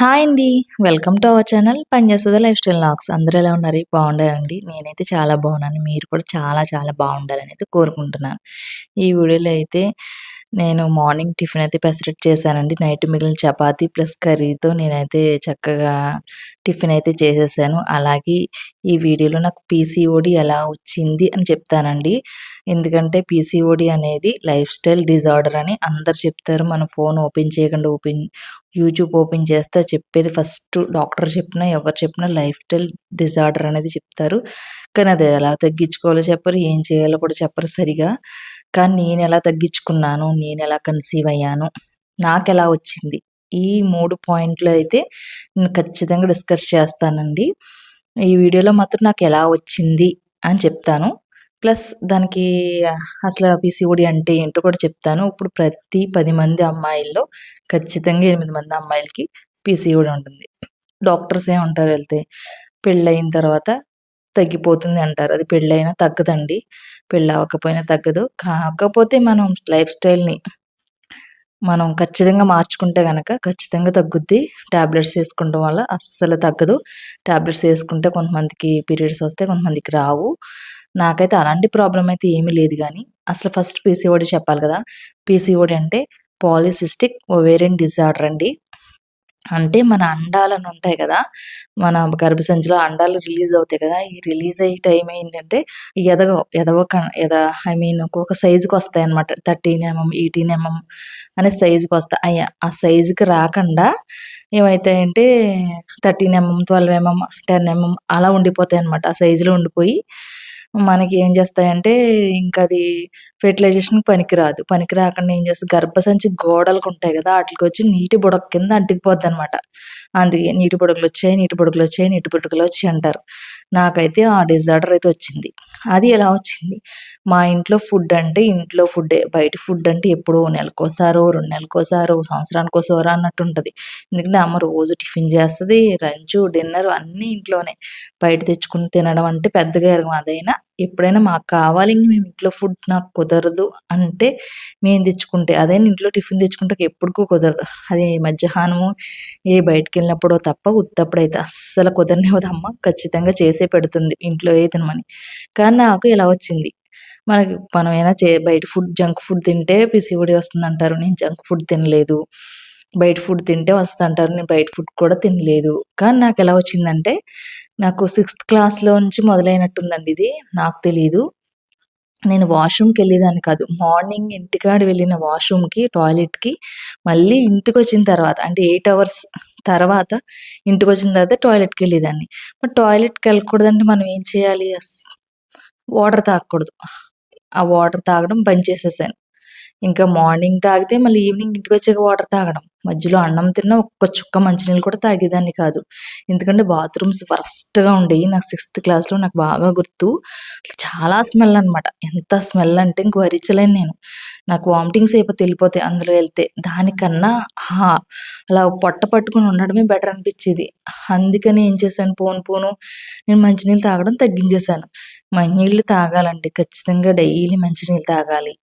Hi అండి. Welcome to our channel పనిచేస్తుంది lifestyle lakhs అందరూ ఎలా ఉన్నారు? బాగుండాలండి. నేనైతే చాలా బాగున్నాను. మీరు కూడా చాలా చాలా బాగుండాలని అయితే కోరుకుంటున్నాను. ఈ వీడియోలో అయితే నేను మార్నింగ్ టిఫిన్ అయితే పెసరెట్ చేశానండి. నైట్ మిగిలిన చపాతి ప్లస్ కర్రీతో నేనైతే చక్కగా టిఫిన్ అయితే చేసేసాను. అలాగే ఈ వీడియోలో నాకు పీసీఓడి ఎలా వచ్చింది అని చెప్తానండి. ఎందుకంటే పీసీఓడి అనేది లైఫ్ స్టైల్ డిజార్డర్ అని అందరు చెప్తారు. మన ఫోన్ ఓపెన్ చేయకుండా ఓపెన్ యూట్యూబ్ ఓపెన్ చేస్తే చెప్పేది ఫస్ట్ డాక్టర్ చెప్పినా ఎవరు చెప్పినా లైఫ్ స్టైల్ డిజార్డర్ అనేది చెప్తారు. కానీ అది ఎలా తగ్గించుకోవాలో చెప్పరు ఏం చేయాలో కూడా చెప్పరు సరిగా. కానీ నేను ఎలా తగ్గించుకున్నాను నేను ఎలా కన్సీవ్ అయ్యాను నాకు ఎలా వచ్చింది? ఈ మూడు పాయింట్లు అయితే నేను ఖచ్చితంగా డిస్కస్ చేస్తానండి. ఈ వీడియోలో మాత్రం నాకు ఎలా వచ్చింది అని చెప్తాను. ప్లస్ దానికి అసలు పీసీఓడి అంటే ఏంటో కూడా చెప్తాను. ఇప్పుడు ప్రతి పది మంది అమ్మాయిల్లో ఖచ్చితంగా ఎనిమిది మంది అమ్మాయిలకి పీసీఓడి ఉంటుంది. డాక్టర్స్ ఏమంటారు వెళ్తే పెళ్ళయిన తర్వాత తగ్గిపోతుంది అంటారు. అది పెళ్ళైనా తగ్గదండి. పెళ్ళి అవ్వకపోయినా తగ్గదు. కాకపోతే మనం లైఫ్ స్టైల్ని మనం ఖచ్చితంగా మార్చుకుంటే కనుక ఖచ్చితంగా తగ్గుద్ది. ట్యాబ్లెట్స్ వేసుకోవడం వల్ల అస్సలు తగ్గదు. ట్యాబ్లెట్స్ వేసుకుంటే కొంతమందికి పీరియడ్స్ వస్తే కొంతమందికి రావు. నాకైతే అలాంటి ప్రాబ్లం అయితే ఏమీ లేదు కానీ అసలు ఫస్ట్ పీసీఓడి చెప్పాలి కదా. పీసీఓడి అంటే పాలిసిస్టిక్ ఓవేరియన్ డిజార్డర్ అండి. అంటే మన అండాలను ఉంటాయి కదా. మన గర్భసంచిలో అండాలు రిలీజ్ అవుతాయి కదా. ఈ రిలీజ్ అయ్యే టైం ఏంటంటే ఎదగ ఎదవ ఎద ఐ మీన్ ఒక్కొక్క సైజుకి వస్తాయి అనమాట థర్టీన్ ఎంఎం ఎయిటీన్ ఎంఎం అనే సైజుకి వస్తాయి. అయ్యా ఆ సైజుకి రాకుండా ఏమవుతాయంటే thirteen mm twelve mm ten mm అలా ఉండిపోతాయి అనమాట ఆ సైజులో ఉండిపోయి మనకి ఏం చేస్తాయంటే ఇంకా అది ఫెర్టిలైజేషన్ పనికిరాదు. పనికి రాకుండా ఏం చేస్తుంది గర్భసంచి గోడలకు ఉంటాయి కదా వాటికి వచ్చి నీటి బుడక కింద అంటుకుపోద్ది అనమాట అందుకే నీటి బుడకలు వచ్చాయి నీటి పొడుగులు వచ్చాయి నీటి బుడకలు వచ్చాయి అంటారు. నాకైతే ఆ డిజార్డర్ అయితే వచ్చింది. అది ఎలా వచ్చింది? మా ఇంట్లో ఫుడ్ అంటే ఇంట్లో ఫుడ్డే బయట ఫుడ్ అంటే ఎప్పుడో నెలకోసారో రెండు నెలకోసారో సంవత్సరానికోసారో అన్నట్టు ఉంటుంది. ఎందుకంటే అమ్మ రోజు టిఫిన్ చేస్తుంది లంచ్ డిన్నర్ అన్నీ ఇంట్లోనే. బయట తెచ్చుకుని తినడం అంటే పెద్దగా ఎరగం. అదైనా ఎప్పుడైనా మాకు కావాలి ఇంక మేము ఇంట్లో ఫుడ్ నాకు కుదరదు అంటే మేము తెచ్చుకుంటే అదే ఇంట్లో టిఫిన్ తెచ్చుకుంటే ఎప్పుడుకూ కుదరదు. అది మధ్యాహ్నము ఏ బయటకు వెళ్ళినప్పుడో తప్ప ఉత్తప్పుడైతే అస్సలు కుదరనివ్వదు అమ్మ ఖచ్చితంగా చేసే పెడుతుంది ఇంట్లో ఏ తినమని. కానీ నాకు ఇలా వచ్చింది. మనకి మనమైనా చే బయట ఫుడ్ జంక్ ఫుడ్ తింటే పిసిఓడి వస్తుంది అంటారు నేను జంక్ ఫుడ్ తినలేదు. బయట ఫుడ్ తింటే వస్తుంటారు. నేను బయట ఫుడ్ కూడా తినలేదు. కానీ నాకు ఎలా వచ్చిందంటే నాకు సిక్స్త్ క్లాస్లో నుంచి మొదలైనట్టుందండి ఇది. నాకు తెలియదు నేను వాష్రూమ్కి వెళ్ళేదాన్ని కాదు. మార్నింగ్ ఇంటికాడ వెళ్ళిన వాష్రూమ్కి టాయిలెట్కి మళ్ళీ ఇంటికి వచ్చిన తర్వాత అంటే ఎయిట్ అవర్స్ తర్వాత ఇంటికి వచ్చిన తర్వాత టాయిలెట్కి వెళ్ళేదాన్ని. మరి టాయిలెట్కి వెళ్ళకూడదంటే మనం ఏం చేయాలి? వాటర్ తాగకూడదు. ఆ వాటర్ తాగడం బంద్ చేసేసాను. ఇంకా మార్నింగ్ తాగితే మళ్ళీ ఈవినింగ్ ఇంటికి వచ్చాక వాటర్ తాగడం. మధ్యలో అన్నం తిన్న ఒక్క చుక్క మంచినీళ్ళు కూడా తాగేదాన్ని కాదు. ఎందుకంటే బాత్రూమ్స్ వరస్ట్గా ఉండేవి. నాకు సిక్స్త్ క్లాస్లో నాకు బాగా గుర్తు. చాలా స్మెల్ అనమాట ఎంత స్మెల్ అంటే ఇంక వరించలేను నేను. నాకు వామిటింగ్స్ అయిపోతే వెళ్ళిపోతాయి అందులో వెళ్తే. దానికన్నా అలా పొట్ట పట్టుకుని ఉండడమే బెటర్ అనిపించేది. అందుకని ఏం చేశాను? పోను పోను. నేను మంచినీళ్ళు తాగడం తగ్గించేశాను. మంచినీళ్ళు తాగాలండి. ఖచ్చితంగా డైలీ మంచినీళ్ళు తాగాలి.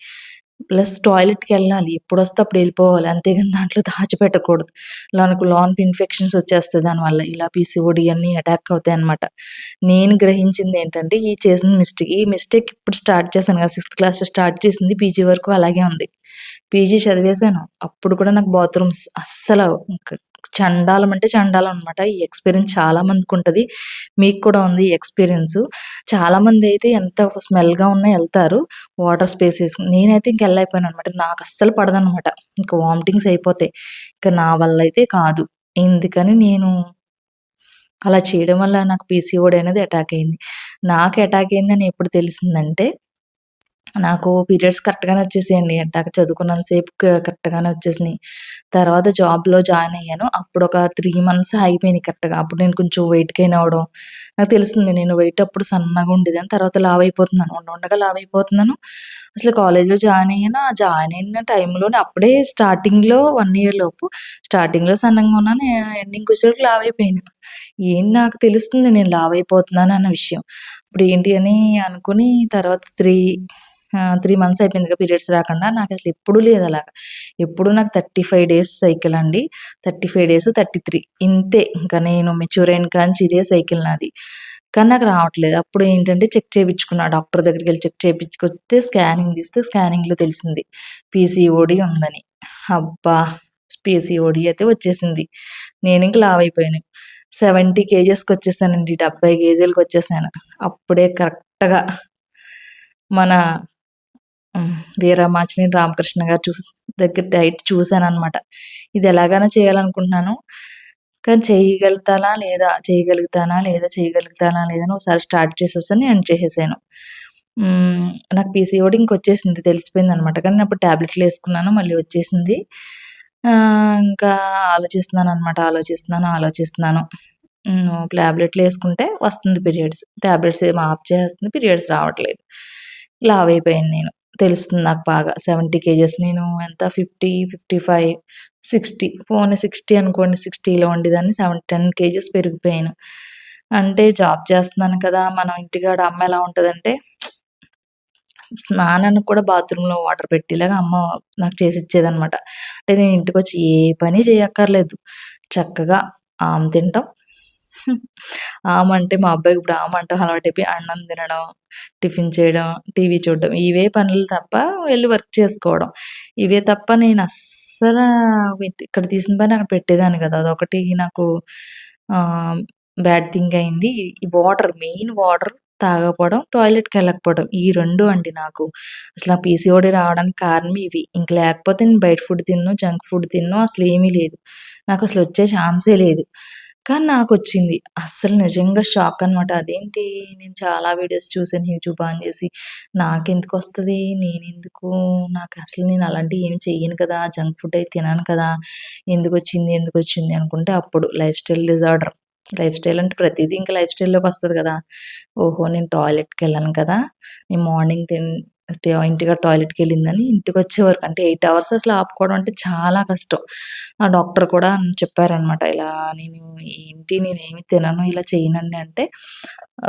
ప్లస్ టాయిలెట్కి వెళ్ళాలి. ఎప్పుడు వస్తే అప్పుడు వెళ్ళిపోవాలి. అంతేగాని దాంట్లో దాచిపెట్టకూడదు. లోనకు లాంగ్ ఇన్ఫెక్షన్స్ వచ్చేస్తాయి దానివల్ల ఇలా పీసీఓడి అన్నీ అటాక్ అవుతాయి అనమాట నేను గ్రహించింది ఏంటంటే ఈ చేసిన మిస్టేక్ ఈ మిస్టేక్ ఇప్పుడు స్టార్ట్ చేశాను కదా సిక్స్త్ క్లాస్ స్టార్ట్ చేసింది పీజీ వరకు అలాగే ఉంది. పీజీ చదివేశాను. అప్పుడు కూడా నాకు బాత్రూమ్స్ అస్సలు చండాలం అంటే చండాలం అనమాట ఈ ఎక్స్పీరియన్స్ చాలా మందికి ఉంటుంది మీకు కూడా ఉంది ఈ ఎక్స్పీరియన్స్. చాలా మంది అయితే ఎంత స్మెల్గా ఉన్నా వెళ్తారు వాటర్ స్పేస్ వేసుకుని నేనైతే ఇంక వెళ్ళైపోయాను అనమాట నాకు అస్సలు పడదనమాట ఇంకా వామిటింగ్స్ అయిపోతాయి. ఇంకా నా వల్ల అయితే కాదు. ఎందుకని నేను అలా చేయడం వల్ల నాకు పీసీఓడి అనేది అటాక్ అయింది నాకు అటాక్ అయిందని ఎప్పుడు తెలిసిందంటే నాకు పీరియడ్స్ కరెక్ట్‌గానే వచ్చేసాయండి. అట్టాగ చదువుకున్నంత కరెక్ట్‌గానే వచ్చేసినాయి. తర్వాత జాబ్‌లో జాయిన్ అయ్యాను. అప్పుడు ఒక త్రీ మంత్స్ అయిపోయినాయి కరెక్ట్‌గా. అప్పుడు నేను కొంచెం వెయిట్ గెయిన్ అవ్వడం నాకు తెలిసింది. నేను వెయిట్ అప్పుడు సన్నగా ఉండేదాన్ని. తర్వాత లావ్ అయిపోతున్నాను. ఉండ ఉండగా లావ్ అయిపోతున్నాను. అసలు కాలేజ్‌లో జాయిన్ అయ్యాను. ఆ జాయిన్ అయిన టైంలోనే అప్పుడే స్టార్టింగ్‌లో వన్ ఇయర్ లోపు స్టార్టింగ్‌లో సన్నగా ఉన్నాను. ఎండింగ్ వచ్చేసరికి లావ్ అయిపోయాను. ఏం నాకు తెలుస్తుంది నేను లావ్ అయిపోతున్నాను అన్న విషయం. ఇప్పుడు ఏంటి అని అనుకుని తర్వాత త్రీ త్రీ మంత్స్ అయిపోయింది పీరియడ్స్ రాకుండా నాకు అసలు ఎప్పుడు లేదు అలాగా. ఎప్పుడు నాకు థర్టీ ఫైవ్ డేస్ సైకిల్ అండి. Thirty five days thirty three. ఇంతే. ఇంకా నేను మెచ్యూర్ అయిన కానీ ఇదే సైకిల్ నాది. కానీ నాకు రావట్లేదు. అప్పుడు ఏంటంటే చెక్ చేయించుకున్నా. డాక్టర్ దగ్గరికి వెళ్ళి చెక్ చేయించుకొస్తే స్కానింగ్ తీస్తే స్కానింగ్లో తెలిసింది. పీసీఓడి ఉందని. అబ్బా! పీసీఓడి అయితే వచ్చేసింది. నేను ఇంక లావ్ అయిపోయాను. సెవెంటీ కేజెస్కి వచ్చేసానండి డెబ్బై కేజీలకు వచ్చేసాను. అప్పుడే కరెక్ట్గా మన వీరమాచిని రామకృష్ణ గారు చూ దగ్గర డైట్ చూశాను అనమాట ఇది ఎలాగైనా చేయాలనుకుంటున్నాను. కానీ చేయగలుగుతానా లేదా చేయగలుగుతానా లేదా చేయగలుగుతానా లేదని ఒకసారి స్టార్ట్ చేసేసాను ఎండ్ చేసేసాను. నాకు పీసీఓడి ఇంకొచ్చేసింది తెలిసిపోయింది అనమాట కానీ అప్పుడు ట్యాబ్లెట్లు వేసుకున్నాను మళ్ళీ వచ్చేసింది. ఇంకా ఆలోచిస్తున్నాను అనమాట ఆలోచిస్తున్నాను. ఆలోచిస్తున్నాను ట్యాబ్లెట్లు వేసుకుంటే వస్తుంది పీరియడ్స్. ట్యాబ్లెట్స్ ఏమో ఆఫ్ చేస్తుంది పీరియడ్స్ రావట్లేదు. లావ్ అయిపోయాను నేను. తెలుస్తుంది నాకు బాగా. సెవెంటీ కేజెస్ నేను ఎంత? Fifty fifty five sixty. పోనీ సిక్స్టీ అనుకోండి సిక్స్టీలో ఉండేదాన్ని సెవెన్ టెన్ కేజెస్ పెరిగిపోయాను. అంటే జాబ్ చేస్తున్నాను కదా మనం ఇంటికాడ అమ్మ ఎలా ఉంటుందంటే స్నానానికి కూడా బాత్రూంలో వాటర్ పెట్టేలాగా అమ్మ నాకు చేసి ఇచ్చేదనమాట అంటే నేను ఇంటికి వచ్చి ఏ పని చేయక్కర్లేదు. చక్కగా ఆమె తింటాం. ఆమె అంటే మా అబ్బాయికి ఇప్పుడు ఆమె అంటే అలవాటైపోయి అన్నం తినడం టిఫిన్ చేయడం టీవీ చూడడం ఇవే పనులు తప్ప వెళ్ళి వర్క్ చేసుకోవడం. ఇవే తప్ప నేను అస్సలు ఇక్కడ తీసిన పని అక్కడ పెట్టేదాన్ని కదా. అదొకటి నాకు బ్యాడ్ థింగ్ అయింది. ఈ వాటర్ మెయిన్ వాటర్ తాగకపోవడం టాయిలెట్కి వెళ్ళకపోవడం ఈ రెండు అండి నాకు. అసలు ఆ పీసీఓడి రావడానికి కారణం ఇవి. ఇంక లేకపోతే నేను బయట ఫుడ్ తిన్ను జంక్ ఫుడ్ తిన్ను అసలు ఏమీ లేదు. నాకు అసలు వచ్చే ఛాన్సే లేదు. కానీ నాకు వచ్చింది. అస్సలు నిజంగా షాక్ అనమాట అదేంటి? నేను చాలా వీడియోస్ చూసాను యూట్యూబ్ ఆన్ చేసి. నాకెందుకు వస్తుంది? నేను ఎందుకు నాకు అసలు నేను అలాంటివి ఏం చెయ్యను కదా. జంక్ ఫుడ్ అయితే తినాను కదా. ఎందుకు వచ్చింది? ఎందుకు వచ్చింది? అనుకుంటే అప్పుడు. Lifestyle disorder lifestyle అంటే ప్రతిదీ ఇంకా లైఫ్ స్టైల్లోకి వస్తుంది కదా. ఓహో నేను టాయిలెట్కి వెళ్ళాను కదా. నేను మార్నింగ్ తిన్ ఇంటిగా టాయిలెట్కి వెళ్ళిందని ఇంటికి వచ్చే వరకు అంటే ఎయిట్ అవర్స్ అసలు ఆపుకోవడం అంటే చాలా కష్టం. ఆ డాక్టర్ కూడా చెప్పారనమాట ఇలా నేను ఏంటి నేను ఏమి తినను ఇలా చేయనండి అంటే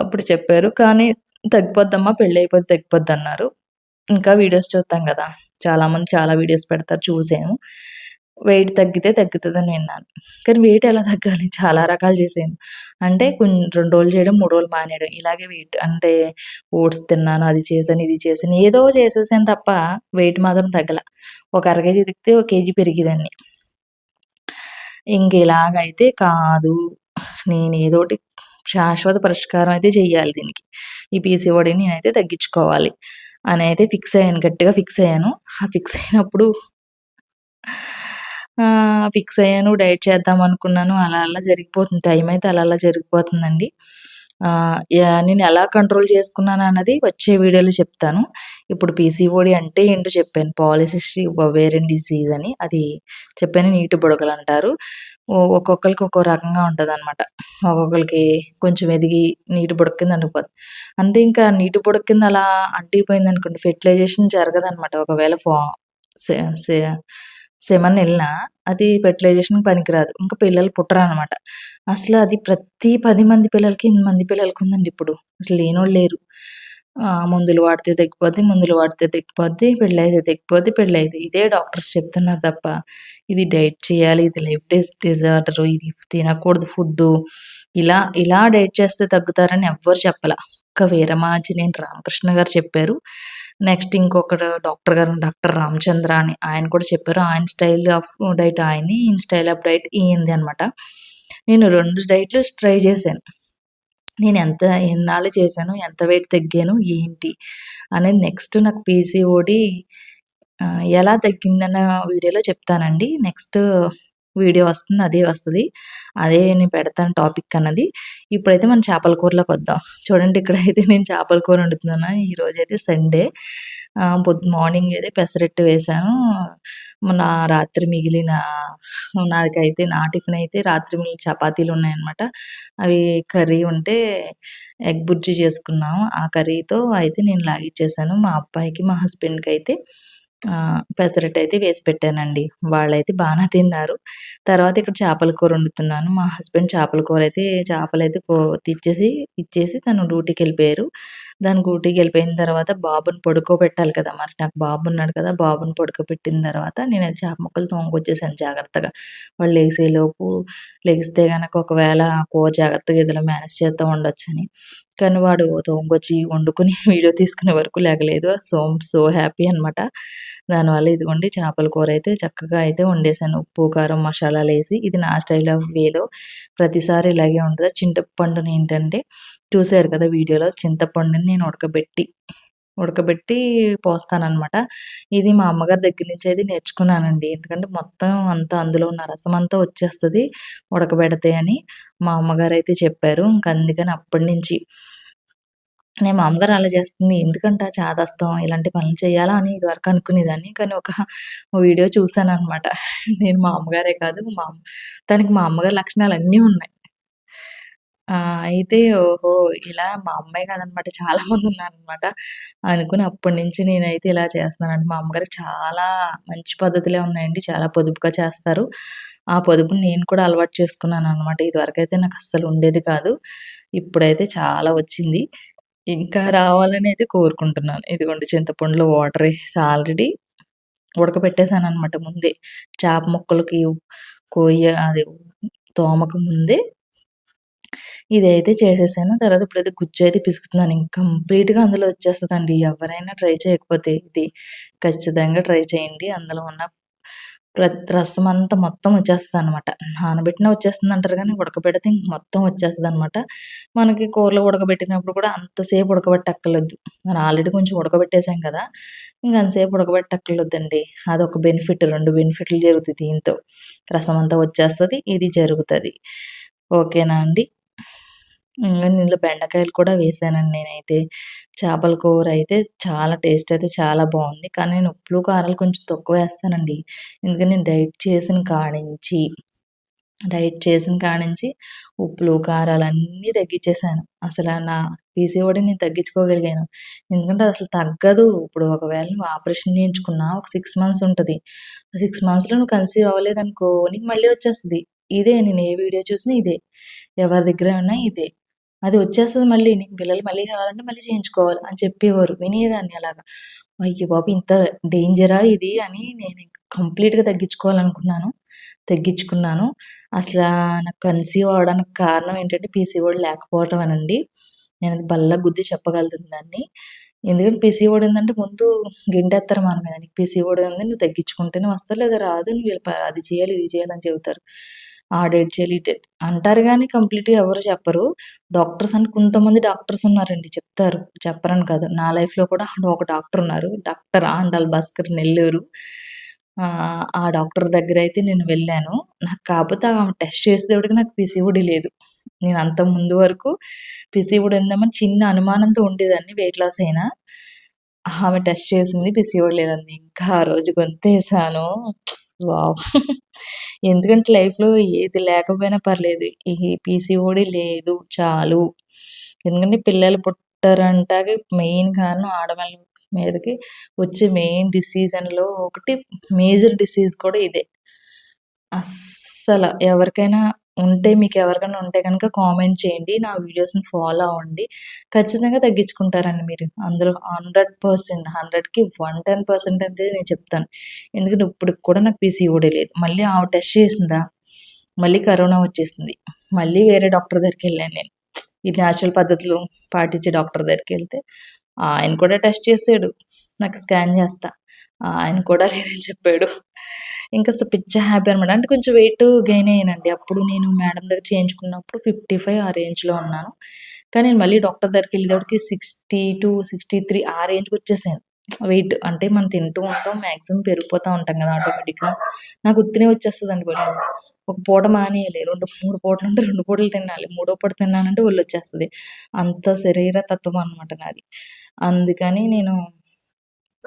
అప్పుడు చెప్పారు. కానీ తగ్గిపోద్దమ్మా పెళ్ళి అయిపోతే తగ్గిపోద్ది అన్నారు ఇంకా వీడియోస్ చూస్తాం కదా. చాలామంది చాలా వీడియోస్ పెడతారు చూసాము. వెయిట్ తగ్గితే తగ్గుతుందని విన్నాను. కానీ వెయిట్ ఎలా తగ్గాలి? చాలా రకాలు చేసాను. అంటే కొన్ని రెండు రోజులు చేయడం మూడు రోజులు మానేయడం. ఇలాగే వెయిట్ అంటే ఓట్స్ తిన్నాను అది చేశాను ఇది చేశాను ఏదో చేసేసాను తప్ప వెయిట్ మాత్రం తగ్గల. ఒక అర కేజీ తగ్గితే ఒక కేజీ పెరిగిదాన్ని. ఇంక ఇలాగైతే కాదు. నేను ఏదోటి శాశ్వత పరిష్కారం అయితే చేయాలి దీనికి. ఈ పీసీఓడిని నేనైతే తగ్గించుకోవాలి. అని అయితే ఫిక్స్ అయ్యాను. గట్టిగా ఫిక్స్ అయ్యాను. ఆ ఫిక్స్ అయినప్పుడు ఫిక్స్ అయ్యాను డైట్ చేద్దాం అనుకున్నాను అలా అలా జరిగిపోతుంది టైం అయితే అలా అలా జరిగిపోతుందండి. నేను ఎలా కంట్రోల్ చేసుకున్నాను అన్నది వచ్చే వీడియోలో చెప్తాను. ఇప్పుడు పీసీఓడి అంటే ఏంటో చెప్పాను పాలిసిస్టిక్ ఒవేరియన్ డిసీజ్ అని అది చెప్పాను నీటి బుడగలు అంటారు. ఒక్కొక్కరికి ఒక్కో రకంగా ఉంటుంది అనమాట ఒక్కొక్కరికి కొంచెం ఎదిగి నీటి బుడక కింద అంటుకుపోతుంది అంతే ఇంకా నీటి బుడక కింద అలా అంటిపోయింది అనుకోండి ఫెర్టిలైజేషన్ జరగదు అనమాట ఒకవేళ ఫా సెమన్ వెళ్ళినా అది ఫెర్టిలైజేషన్ పనికిరాదు. ఇంకా పిల్లలు పుట్టరు అనమాట అసలు అది ప్రతి పది మంది పిల్లలకి ఎనిమిది మంది పిల్లలకి ఉందండి ఇప్పుడు. అసలు లేనోళ్ళు లేరు. మందులు వాడితే తగ్గిపోద్ది మందులు వాడితే తగ్గిపోద్ది పెళ్ళి అయితే తగ్గిపోద్ది పెళ్ళి అయితే ఇదే డాక్టర్స్ చెప్తున్నారు తప్ప ఇది డైట్ చేయాలి ఇది లైఫ్ డిస్ డిజార్డర్ ఇది తినకూడదు ఫుడ్ ఇలా ఇలా డైట్ చేస్తే తగ్గుతారని ఎవ్వరు చెప్పాల. ఒక్క వీరమాజినేని రామకృష్ణ గారు చెప్పారు. నెక్స్ట్ ఇంకొకడు డాక్టర్ గారు డాక్టర్ రామచంద్ర అని. ఆయన కూడా చెప్పారు ఆయన స్టైల్ ఆఫ్ డైట్ ఆయన్ని ఈయన స్టైల్ ఆఫ్ డైట్ ఈయంది అనమాట నేను రెండు డైట్లు ట్రై చేశాను. నేను ఎంత ఎన్నాళ్ళు చేశాను ఎంత వెయిట్ తగ్గాను ఏంటి అనేది నెక్స్ట్ నాకు పీసీఓడి ఎలా తగ్గిందన్న వీడియోలో చెప్తానండి. నెక్స్ట్ వీడియో వస్తుంది అదే వస్తుంది. అదే నేను పెడతాను టాపిక్ అన్నది. ఇప్పుడైతే మనం చేపల కూరలోకి వద్దాం. చూడండి ఇక్కడైతే నేను చేపల కూర వండుతున్నాను. ఈరోజు అయితే సండే. పొద్దు మార్నింగ్ అయితే పెసరెట్టు వేసాను. మన రాత్రి మిగిలిన నాకైతే నా టిఫిన్ అయితే రాత్రి మిగిలిన చపాతీలు ఉన్నాయన్నమాట. అవి కర్రీ ఉంటే ఎగ్ బుర్జీ చేసుకున్నాము. ఆ కర్రీతో అయితే నేను లాగిచ్చేసాను. మా అబ్బాయికి మా హస్బెండ్కి అయితే ఆహ్, పెసరట్టయితే వేసి పెట్టానండి. వాళ్ళైతే బానే తిన్నారు. తర్వాత ఇక్కడ చేపల కూర వండుతున్నాను. మా హస్బెండ్ చేపల కూర అయితే చేపలైతే కో తెచ్చేసి ఇచ్చేసి తను డ్యూటీకెళ్ళిపోయారు. దాని డ్యూటీకెళ్ళిపోయిన తర్వాత బాబుని పడుకోబెట్టాలి కదా! మరి నాకు బాబు ఉన్నాడు కదా! బాబుని పడుకోబెట్టిన తర్వాత నేను చేప ముక్కలు తోముకొచ్చేసాను జాగ్రత్తగా. వాళ్ళు లెగిసేలోపు లేస్తే గనక ఒకవేళ కూర జాగ్రత్తగా ఏదోలా మేనేజ్ చేస్తూ ఉండొచ్చని. కానీ వాడు తోముకొచ్చి వండుకొని వీడియో తీసుకునే వరకు లేగలేదు సో, సో హ్యాపీ అనమాట. దానివల్ల ఇదిగోండి చేపల కూర అయితే చక్కగా అయితే వండేసాను. ఉప్పు, కారం, మసాలాలేసి. ఇది నా స్టైల్ ఆఫ్ వేలో ప్రతిసారి ఇలాగే ఉంటుంది చింతపండుని ఏంటంటే చూసారు కదా వీడియోలో చింతపండుని నేను ఉడకబెట్టి ఉడకబెట్టి పోస్తానన్నమాట ఇది మా అమ్మగారి దగ్గర నుంచి అయితే నేర్చుకున్నానండి. ఎందుకంటే మొత్తం అంతా అందులో ఉన్న రసం అంతా వచ్చేస్తుంది ఉడకబెడితే అని మా అమ్మగారు అయితే చెప్పారు. ఇంక అందుకని అప్పటినుంచి నేను మా అమ్మగారు అలా చేస్తుంది. ఎందుకంట చాదస్తం ఇలాంటి పనులు చేయాలా అని ఇదివరకు అనుకునేదాన్ని. కానీ ఒక వీడియో చూశాను అనమాట నేను మా అమ్మగారే కాదు మా తనకి మా అమ్మగారి లక్షణాలన్నీ ఉన్నాయి. ఆ! అయితే ఓహో! ఇలా మా అమ్మాయి కాదనమాట చాలా మందున్నారనమాట. అనుకుని అప్పటినుంచి నేనైతే ఇలా చేస్తున్నానండి. మా అమ్మగారికి చాలా మంచి పద్ధతులే ఉన్నాయండి. చాలా పొదుపుగా చేస్తారు. ఆ పొదుపుని నేను కూడా అలవాటు చేసుకున్నాననమాట. ఇదివరకైతే నాకస్సలు ఉండేది కాదు. ఇప్పుడైతే చాలా వచ్చింది. ఇంకా రావాలని అయితే కోరుకుంటున్నాను. ఇదిగోండి చింతపండులో వాటర్ ఏసేసి ఆల్రెడీ ఉడకబెట్టేసాననమాట ముందే. చేప ముక్కలకి కొయ్య అది తోమక ముందే ఇదైతే చేసేసాను. తర్వాత ఇప్పుడైతే గుజ్జయితే పిసుకుతున్నాను. ఇంక కంప్లీట్‌గా అందులో వచ్చేస్తుందండి ఎవరైనా ట్రై చేయకపోతే ఇది ఖచ్చితంగా ట్రై చేయండి. అందులో ఉన్న రసం అంతా మొత్తం వచ్చేస్తుంది అన్నమాట నానబెట్టిన నానబెట్టినా వచ్చేస్తుందంటారు కానీ ఉడకబెడితే ఇంక మొత్తం వచ్చేస్తుంది అనమాట మనకి కూరలో ఉడకబెట్టినప్పుడు కూడా అంతసేపు ఉడకబెట్టక్కర్లేదు. మనం ఆల్రెడీ కొంచెం ఉడకబెట్టేసాం కదా! ఇంక అంతసేపు ఉడకబెట్టక్కర్లేదండి. అదొక బెనిఫిట్ రెండు బెనిఫిట్లు జరుగుతాయి దీంతో. రసం అంతా వచ్చేస్తుంది ఇది జరుగుతుంది ఓకేనా అండి? ఇందులో బెండకాయలు కూడా వేసానండి నేనైతే. చేపల కూర అయితే చాలా టేస్ట్ అయితే చాలా బాగుంది కానీ నేను ఉప్పులు, కారాలు కొంచెం తక్కువ వేస్తానండి ఎందుకంటే నేను డైట్ చేసిన కాడించి డైట్ చేసిన కాడించి ఉప్పులు, కారాలు అన్నీ తగ్గించేసాను అసలు నా పీసీఓడి నేను తగ్గించుకోగలిగాను. ఎందుకంటే అసలు తగ్గదు. ఇప్పుడు ఒకవేళ నువ్వు ఆపరేషన్ చేయించుకున్నా ఒక సిక్స్ మంత్స్ ఉంటుంది సిక్స్ మంత్స్‌లో నువ్వు కన్సీవ్ అవ్వలేదనుకో నీకు మళ్ళీ వచ్చేస్తుంది ఇదే నేను ఏ వీడియో చూసినా ఇదే. ఎవరి దగ్గర ఉన్నా ఇదే. అది వచ్చేస్తుంది మళ్ళీ. నీకు పిల్లలు మళ్ళీ కావాలంటే మళ్ళీ చేయించుకోవాలి అని చెప్పేవారు. వినేదాన్ని అలాగా. అయ్యో బాబు ఇంత డేంజరా ఇది అని నేను కంప్లీట్‌గా తగ్గించుకోవాలనుకున్నాను. తగ్గించుకున్నాను. అసలు నాకు కన్సీవ్ అవ్వడానికి కారణం ఏంటంటే పీసీఓడి లేకపోవటం అనండి నేను అది బల్ల గుద్ది చెప్పగలుగుతుంది దాన్ని. ఎందుకంటే పీసీఓడి ఉందంటే ముందు గిండేస్తారు మన మీద. నీకు పీసీఓడి ఉంది. నువ్వు తగ్గించుకుంటేనే వస్తారు లేదా రాదు. నువ్వు అది చేయాలి, ఇది చేయాలని చెబుతారు. ఆ డేట్ చేయాలి, ఈ అంటారు కానీ కంప్లీట్‌గా ఎవరు చెప్పరు. డాక్టర్స్ అంటే కొంతమంది డాక్టర్స్ ఉన్నారండి చెప్తారు. చెప్పరని కాదు. నా లైఫ్‌లో కూడా ఒక డాక్టర్ ఉన్నారు. డాక్టర్ ఆండాల్ భాస్కర్ నెల్లూరు. ఆ డాక్టర్ దగ్గర అయితే నేను వెళ్ళాను. నాకు కాకపోతే ఆమె టెస్ట్ చేసేటప్పటికి నాకు పిసివుడి లేదు. నేను అంత ముందు వరకు పీసీఓడీ ఉందామని చిన్న అనుమానంతో ఉండేదాన్ని వెయిట్ లాస్ అయినా. ఆమె టెస్ట్ చేసింది పీసీఓడీ లేదండి ఇంకా ఆ రోజు గొంతేసాను. వావ్! ఎందుకంటే లైఫ్‌లో ఏది లేకపోయినా పర్లేదు. ఈ పీసీఓడి లేదు చాలు. ఎందుకంటే పిల్లలు పుట్టరంటానికి మెయిన్ కారణం ఆడవాళ్ళ మీదకి వచ్చే మెయిన్ డిసీజన్‌లో ఒకటి మేజర్ డిసీజ్ కూడా ఇదే. అస్సలు ఎవరికైనా ఉంటే మీకు ఎవరికైనా ఉంటే కనుక కామెంట్ చేయండి. నా వీడియోస్‌ని ఫాలో అవ్వండి. ఖచ్చితంగా తగ్గించుకుంటారండి మీరు. అందులో 100% 100కి 110% అయితే నేను చెప్తాను. ఎందుకంటే ఇప్పటికి కూడా నాకు పీసీఓడీ లేదు. మళ్ళీ ఆ టెస్ట్ చేసిందా, మళ్ళీ కరోనా వచ్చేసింది. మళ్ళీ వేరే డాక్టర్ దగ్గరికి వెళ్ళాను నేను. ఈ న్యాచురల్ పద్ధతులు పాటించే డాక్టర్ దగ్గరికి వెళ్తే ఆయన కూడా టెస్ట్ చేసాడు. నాకు స్కాన్ చేస్తా. ఆయన కూడా లేదని చెప్పాడు. ఇంకా పిచ్చ హ్యాపీ అనమాట. అంటే కొంచెం వెయిట్ గెయిన్ అయ్యానండి. అప్పుడు నేను మేడం దగ్గర చేయించుకున్నప్పుడు 55 ఆ రేంజ్‌లో ఉన్నాను. కానీ నేను మళ్ళీ డాక్టర్ దగ్గరికి వెళ్ళేటప్పటికి సిక్స్టీ టు సిక్స్టీ త్రీ ఆ రేంజ్కి వచ్చేసాను వెయిట్. అంటే మనం తింటూ ఉంటాం. మ్యాక్సిమం పెరిగిపోతూ ఉంటాం కదా! ఆటోమేటిక్‌గా. నాకు ఉత్తినే వచ్చేస్తదండి ఒళ్ళు. ఒక పూట మానేయాలి. రెండు మూడు పూటలు ఉంటే రెండు పూటలు తినాలి. మూడో పూట తిన్నానంటే ఒళ్ళొచ్చేస్తది. అంత శరీర తత్వం అనమాట నాది. అందుకని నేను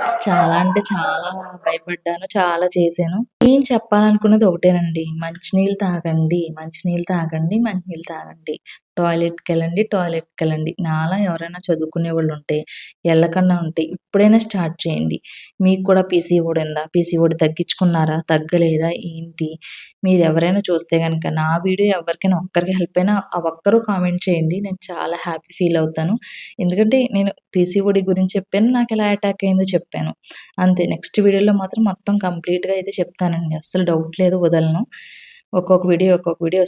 చాలా అంటే చాలా భయపడ్డాను. చాలా చేశాను. నేను చెప్పాలనుకున్నది ఒకటేనండి. మంచినీళ్ళు తాగండి, మంచినీళ్ళు తాగండి, మంచినీళ్ళు తాగండి. టాయిలెట్‌కి వెళ్ళండి, టాయిలెట్‌కి వెళ్ళండి. నాలా ఎవరైనా చదువుకునే వాళ్ళు ఉంటే వెళ్ళకుండా ఉంటే ఇప్పుడైనా స్టార్ట్ చేయండి. మీకు కూడా పీసీఓడి ఉందా? పీసీఓడి తగ్గించుకున్నారా? తగ్గలేదా? ఏంటి? మీరు ఎవరైనా చూస్తే కనుక నా వీడియో ఎవరికైనా ఒక్కరికి హెల్ప్ అయినా ఆ ఒక్కరు కామెంట్ చేయండి. నేను చాలా హ్యాపీ ఫీల్ అవుతాను. ఎందుకంటే నేను పీసీఓడి గురించి చెప్పాను. నాకు ఎలా అటాక్ అయిందో చెప్పాను. అంతే నెక్స్ట్ వీడియోలో మాత్రం మొత్తం కంప్లీట్‌గా అయితే చెప్తానండి. అస్సలు డౌట్ లేదు వదలను. ఒక్కొక్క వీడియో ఒక్కొక్క వీడియో